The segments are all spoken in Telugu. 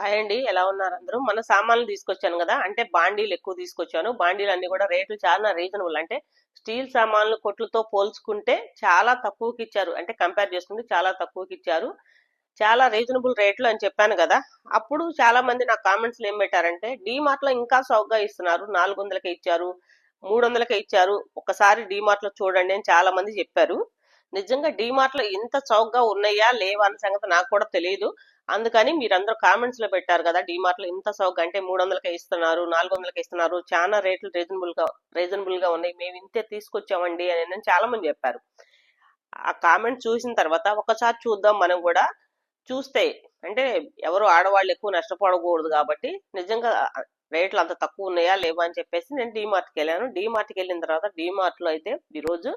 హాయ్ అండి ఎలా ఉన్నారు అందరూ? మన సామాన్లు తీసుకొచ్చాను కదా అంటే బాండీలు ఎక్కువ తీసుకొచ్చాను. బాండీలు అన్ని కూడా రేట్లు చాలా రీజనబుల్. అంటే స్టీల్ సామాన్లు కొట్లతో పోల్చుకుంటే చాలా తక్కువకి ఇచ్చారు. అంటే కంపేర్ చేసుకుంటే చాలా తక్కువకి ఇచ్చారు. చాలా రీజనబుల్ రేట్లు అని చెప్పాను కదా. అప్పుడు చాలా మంది నా కామెంట్స్ ఏం పెట్టారంటే డీమార్ట్లో ఇంకా సౌగ్గా ఇస్తున్నారు. నాలుగు వందలకే ఇచ్చారు మూడు వందలకే ఇచ్చారు. ఒకసారి డీమార్ట్లో చూడండి అని చాలా మంది చెప్పారు. నిజంగా డీమార్ట్లో ఇంత చౌకగా ఉన్నాయా లేవా అన్న సంగతి నాకు కూడా తెలియదు అందుకని మీరందరూ కామెంట్స్లో పెట్టారు కదా డిమార్ట్లో ఇంత చౌక అంటే మూడు వందలకే ఇస్తున్నారు నాలుగు వందలకే ఇస్తున్నారు చాలా రేట్లు రీజనబుల్గా రీజనబుల్గా ఉన్నాయి మేము ఇంతే తీసుకొచ్చామండి అని చాలా మంది చెప్పారు. ఆ కామెంట్ చూసిన తర్వాత ఒకసారి చూద్దాం మనం కూడా. చూస్తే అంటే ఎవరు ఆడవాళ్ళు ఎక్కువ నష్టపడకూడదు కాబట్టి నిజంగా రేట్లు అంత తక్కువ ఉన్నాయా లేవా అని చెప్పేసి నేను డీమార్ట్కి వెళ్ళాను. డీమార్ట్కి వెళ్ళిన తర్వాత డీమార్ట్లో అయితే ఈరోజు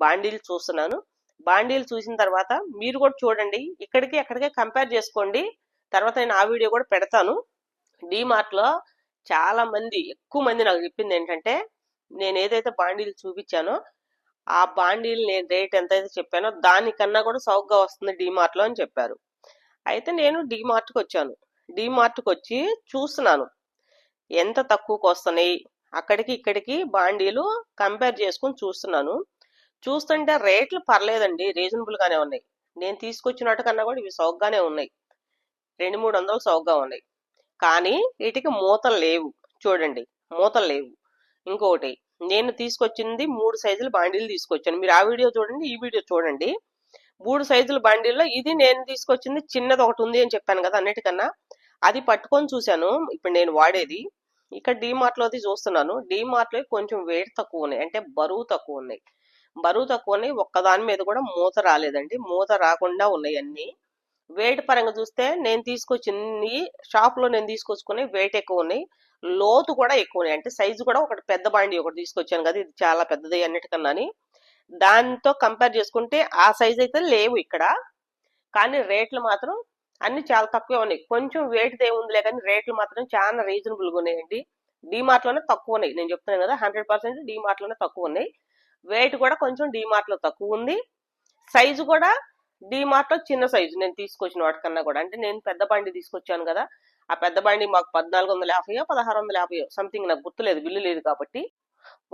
బాండీలు చూస్తున్నాను. బాండీలు చూసిన తర్వాత మీరు కూడా చూడండి. ఇక్కడికి అక్కడికే కంపేర్ చేసుకోండి. తర్వాత నేను ఆ వీడియో కూడా పెడతాను. డీమార్ట్లో చాలా మంది ఎక్కువ మంది నాకు చెప్పింది ఏంటంటే నేను ఏదైతే బాండీలు చూపించానో ఆ బాండీలు నేను రేట్ ఎంత అయితే చెప్పానో దానికన్నా కూడా సౌగ్గా వస్తుంది డీమార్ట్లో అని చెప్పారు. అయితే నేను డీమార్ట్కి వచ్చాను. డీమార్ట్కి వచ్చి చూస్తున్నాను. ఎంత తక్కువకు వస్తున్నాయి? అక్కడికి ఇక్కడికి బాండీలు కంపేర్ చేసుకుని చూస్తున్నాను. చూస్తుంటే రేట్లు పర్లేదండి. రీజనబుల్ గానే ఉన్నాయి. నేను తీసుకొచ్చినట్టు కన్నా కూడా ఇవి సౌగ్గానే ఉన్నాయి. రెండు మూడు వందలు సౌగ్గా ఉన్నాయి. కానీ వీటికి మూతలు లేవు. చూడండి మూతలు లేవు. ఇంకొకటి నేను తీసుకొచ్చింది మూడు సైజుల బాండీలు తీసుకొచ్చాను. మీరు ఆ వీడియో చూడండి ఈ వీడియో చూడండి. మూడు సైజుల బాండీల్లో ఇది నేను తీసుకొచ్చింది చిన్నది ఒకటి ఉంది అని చెప్పాను కదా అన్నిటికన్నా. అది పట్టుకొని చూశాను. ఇప్పుడు నేను వాడేది. ఇక్కడ డీమార్ట్ లోది చూస్తున్నాను. డీమార్ట్లో కొంచెం వెయిట్ తక్కువ ఉన్నాయి. అంటే బరువు తక్కువ ఉన్నాయి. బరువు తక్కువ ఉన్నాయి ఒక్కదాని మీద కూడా మూత రాలేదండి. మూత రాకుండా ఉన్నాయి అన్ని వెయిట్ పరంగా చూస్తే నేను తీసుకొచ్చింది షాప్లో నేను తీసుకొచ్చుకుని వెయిట్ ఎక్కువ ఉన్నాయి లోతు కూడా ఎక్కువ ఉన్నాయి అంటే సైజు కూడా ఒకటి పెద్ద బాండి ఒకటి తీసుకొచ్చాను కదా ఇది చాలా పెద్దది అన్నిటికన్నాని దాంతో కంపేర్ చేసుకుంటే ఆ సైజ్ అయితే లేవు ఇక్కడ. కానీ రేట్లు మాత్రం అన్ని చాలా తక్కువే ఉన్నాయి. కొంచెం వెయిట్ ఏముందిలే కానీ రేట్లు మాత్రం చాలా రీజనబుల్గా ఉన్నాయండి. డీమార్ట్లోనే తక్కువ ఉన్నాయి. నేను చెప్తున్నాను కదా హండ్రెడ్ పర్సెంట్ డీమార్ట్లోనే తక్కువ ఉన్నాయి. వెయిట్ కూడా కొంచెం డీమార్ట్లో తక్కువ ఉంది. సైజు కూడా డీమార్ట్లో చిన్న సైజు నేను తీసుకొచ్చిన వాటికన్నా కూడా. అంటే నేను పెద్ద బండి తీసుకొచ్చాను కదా ఆ పెద్ద బండి మాకు పద్నాలుగు వందల యాభైయో పదహారు వందల యాభైయో సంథింగ్ నాకు గుర్తులేదు బిల్లు లేదు కాబట్టి.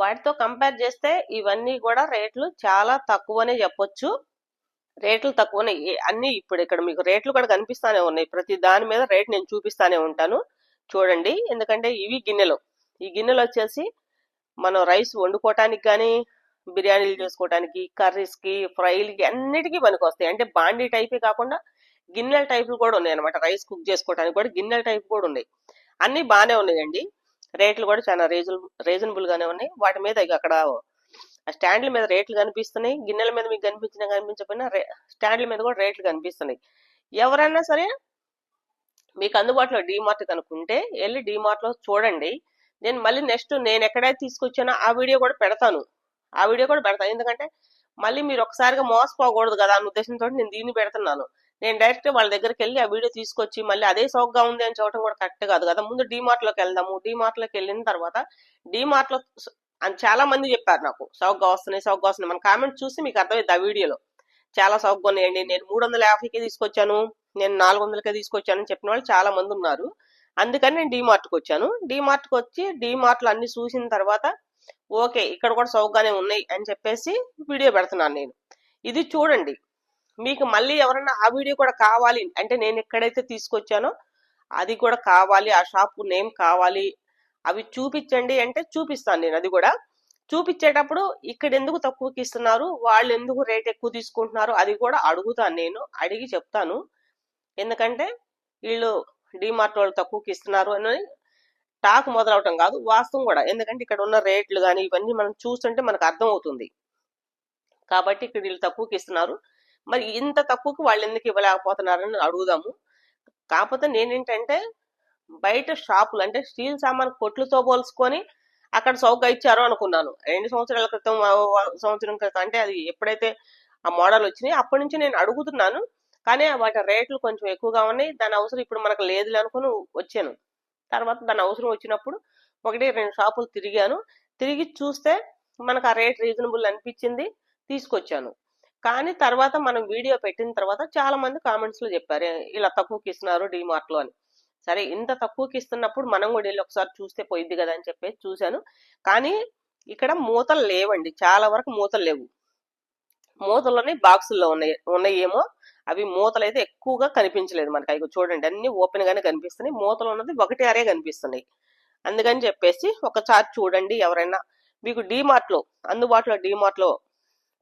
వాటితో కంపేర్ చేస్తే ఇవన్నీ కూడా రేట్లు చాలా తక్కువనే చెప్పొచ్చు. రేట్లు తక్కువనే అన్నీ ఇప్పుడు ఇక్కడ మీకు రేట్లు కూడా కనిపిస్తానే ఉన్నాయి. ప్రతి దాని మీద రేట్ నేను చూపిస్తానే ఉంటాను. చూడండి ఎందుకంటే ఇవి గిన్నెలు. ఈ గిన్నెలు వచ్చేసి మనం రైస్ వండుకోవటానికి కానీ బిర్యానీలు చేసుకోవడానికి కర్రీస్కి ఫ్రైలకి అన్నిటికీ పనికి వస్తాయి అంటే బాండీ టైపే కాకుండా గిన్నెల టైపులు కూడా ఉన్నాయి అనమాట రైస్ కుక్ చేసుకోవడానికి కూడా గిన్నెల టైప్ కూడా ఉన్నాయి. అన్ని బాగానే ఉన్నాయండి. రేట్లు కూడా చాలా రీజన్ రీజనబుల్ గానే ఉన్నాయి. వాటి మీద ఇక అక్కడ స్టాండ్ల మీద రేట్లు కనిపిస్తున్నాయి. గిన్నెల మీద మీకు కనిపించినా కనిపించకపోయినా రే- స్టాండ్ల మీద కూడా రేట్లు కనిపిస్తున్నాయి. ఎవరైనా సరే మీకు అందుబాటులో డీమార్ట్ కనుక్కుంటే వెళ్ళి డీమార్ట్లో చూడండి. నేను మళ్ళీ నెక్స్ట్ నేను ఎక్కడైతే తీసుకొచ్చానో ఆ వీడియో కూడా పెడతాను. ఆ వీడియో కూడా పెడతాను ఎందుకంటే మళ్ళీ మీరు ఒకసారిగా మోసపోకూడదు కదా అన్న ఉద్దేశంతో నేను దీన్ని పెడుతున్నాను. నేను డైరెక్ట్ వాళ్ళ దగ్గరికి వెళ్ళి ఆ వీడియో తీసుకొచ్చి మళ్ళీ అదే సోగ్గా ఉంది అని చూడటం కూడా కరెక్ట్ కాదు కదా. ముందు డీమార్ట్లోకి వెళ్దాము. డీమార్ట్లోకి వెళ్ళిన తర్వాత డీమార్ట్లో అని చాలా మంది చెప్పారు నాకు. సౌకగా వస్తున్నాయి సౌకగా వస్తున్నాయి. మన కామెంట్ చూసి మీకు అర్థమైంది ఆ వీడియోలో. చాలా సౌకగా ఉన్నాయండి. నేను మూడు వందల యాభైకి తీసుకొచ్చాను. నేను నాలుగు వందలకే తీసుకొచ్చాను అని చెప్పిన వాళ్ళు చాలా మంది ఉన్నారు. అందుకని నేను డీమార్ట్కి వచ్చాను. డీమార్ట్కి వచ్చి డీమార్ట్లో అన్ని చూసిన తర్వాత ఓకే ఇక్కడ కూడా సౌకగానే ఉన్నాయి అని చెప్పేసి వీడియో పెడుతున్నాను నేను. ఇది చూడండి. మీకు మళ్ళీ ఎవరైనా ఆ వీడియో కూడా కావాలి అంటే నేను ఎక్కడైతే తీసుకొచ్చానో అది కూడా కావాలి ఆ షాప్ నేమ్ కావాలి. అవి చూపించండి అంటే చూపిస్తాను నేను అది కూడా. చూపించేటప్పుడు ఇక్కడ ఎందుకు తక్కువకి ఇస్తున్నారు వాళ్ళు ఎందుకు రేట్ ఎక్కువ తీసుకుంటున్నారు అది కూడా అడుగుతాను నేను అడిగి చెప్తాను. ఎందుకంటే వీళ్ళు డిమార్ట్ వాళ్ళు తక్కువకి ఇస్తున్నారు అని టాక్ మొదలవటం కాదు వాస్తవం కూడా. ఎందుకంటే ఇక్కడ ఉన్న రేట్లు కానీ ఇవన్నీ మనం చూస్తుంటే మనకు అర్థం అవుతుంది కాబట్టి ఇక్కడ వీళ్ళు తక్కువకి ఇస్తున్నారు. మరి ఇంత తక్కువకి వాళ్ళు ఎందుకు ఇవ్వలేకపోతున్నారని అడుగుదాము. కాకపోతే నేనేంటంటే బయట షాపులు అంటే స్టీల్ సామాన్ కొట్లతో పోల్చుకొని అక్కడ చౌక ఇచ్చారు అనుకున్నాను. రెండు సంవత్సరాల క్రితం సంవత్సరం క్రితం అంటే అది ఎప్పుడైతే ఆ మోడల్ వచ్చినాయి అప్పటి నుంచి నేను అడుగుతున్నాను. కానీ వాటి రేట్లు కొంచెం ఎక్కువగా ఉన్నాయి. దాని అవసరం ఇప్పుడు మనకు లేదులే అనుకుని వచ్చాను. తర్వాత దాని అవసరం వచ్చినప్పుడు ఒకటి రెండు షాపులు తిరిగాను. తిరిగి చూస్తే మనకు ఆ రేట్ రీజనబుల్ అనిపించింది తీసుకొచ్చాను. కానీ తర్వాత మనం వీడియో పెట్టిన తర్వాత చాలా మంది కామెంట్స్లో చెప్పారు ఇలా తక్కువకి ఇస్తున్నారు డీమార్ట్లో అని. సరే ఇంత తక్కువకి ఇస్తున్నప్పుడు మనం కూడా వెళ్ళి ఒకసారి చూస్తే పోయిద్ది కదా అని చెప్పేసి చూశాను. కానీ ఇక్కడ మూతలు లేవండి చాలా వరకు మూతలు లేవు. మూతలోనే బాక్సుల్లో ఉన్నాయి ఉన్నాయేమో. అవి మూతలు అయితే ఎక్కువగా కనిపించలేదు మనకి. అవి చూడండి అన్ని ఓపెన్ గానే కనిపిస్తున్నాయి. మూతలు ఉన్నది ఒకటి అరే కనిపిస్తున్నాయి. అందుకని చెప్పేసి ఒకసారి చూడండి ఎవరైనా. మీకు డీమార్ట్లో అందుబాటులో డీమార్ట్లో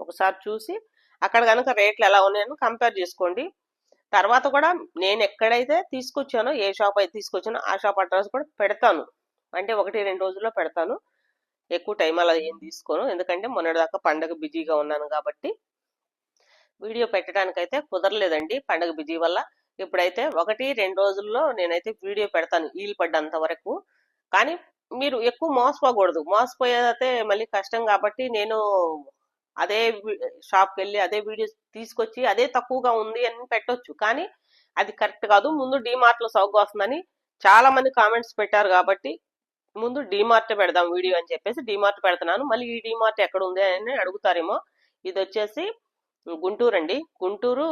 ఒకసారి చూసి అక్కడ కనుక రేట్లు ఎలా ఉన్నాయని కంపేర్ చేసుకోండి. తర్వాత కూడా నేను ఎక్కడైతే తీసుకొచ్చానో ఏ షాప్ అయితే తీసుకొచ్చానో ఆ షాప్ అడ్రస్ కూడా పెడతాను. అంటే ఒకటి రెండు రోజుల్లో పెడతాను. ఎక్కువ టైం అలా ఏం తీసుకోను. ఎందుకంటే మొన్నటిదాకా పండగ బిజీగా ఉన్నాను కాబట్టి వీడియో పెట్టడానికైతే కుదరలేదండి పండగ బిజీ వల్ల. ఇప్పుడైతే ఒకటి రెండు రోజుల్లో నేనైతే వీడియో పెడతాను ఈలు పడ్డంత వరకు. కానీ మీరు ఎక్కువ మోసపోకూడదు. మోసపోయేదైతే మళ్ళీ కష్టం కాబట్టి నేను అదే షాప్కి వెళ్ళి అదే వీడియో తీసుకొచ్చి అదే తక్కువగా ఉంది అని పెట్టొచ్చు. కానీ అది కరెక్ట్ కాదు. ముందు డిమార్ట్లో వస్తుందని చాలా మంది కామెంట్స్ పెట్టారు కాబట్టి ముందు డిమార్ట్ పెడదాం వీడియో అని చెప్పేసి డిమార్ట్ పెడుతున్నాను. మళ్ళీ ఈ డిమార్ట్ ఎక్కడ ఉంది అని అడుగుతారేమో. ఇది వచ్చేసి గుంటూరు అండి. గుంటూరు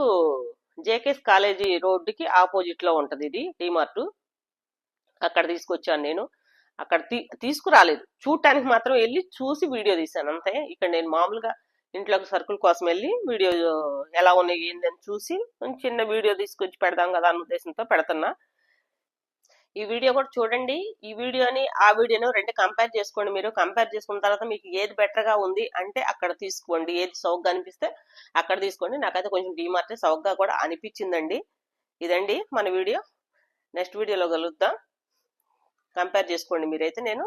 జేకేఎస్ కాలేజీ రోడ్డుకి ఆపోజిట్లో ఉంటది ఇది డిమార్ట్. అక్కడ తీసుకొచ్చాను నేను. అక్కడ తీ తీసుకురాలేదు. చూడటానికి మాత్రం వెళ్ళి చూసి వీడియో తీశాను అంతే. ఇక్కడ నేను మామూలుగా ఇంట్లోకి సరుకుల కోసం వెళ్ళి వీడియో ఎలా ఉన్నాయి ఏంటని చూసి చిన్న వీడియో తీసుకొచ్చి పెడదాం కదా అన్న ఉద్దేశంతో పెడుతున్నా. ఈ వీడియో కూడా చూడండి. ఈ వీడియోని ఆ వీడియోని రెండు కంపేర్ చేసుకోండి మీరు. కంపేర్ చేసుకున్న తర్వాత మీకు ఏది బెటర్గా ఉంది అంటే అక్కడ తీసుకోండి. ఏది సౌగ్గా అనిపిస్తే అక్కడ తీసుకోండి. నాకైతే కొంచెం డిమార్ట్ సౌగ్గా కూడా అనిపించిందండి. ఇదండి మన వీడియో. నెక్స్ట్ వీడియోలో కలుద్దాం. కంపేర్ చేసుకోండి మీరైతే. నేను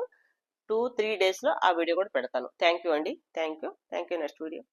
టూ త్రీ డేస్లో ఆ వీడియో కూడా పెడతాను. థ్యాంక్ యూ అండి. Thank you thank you next video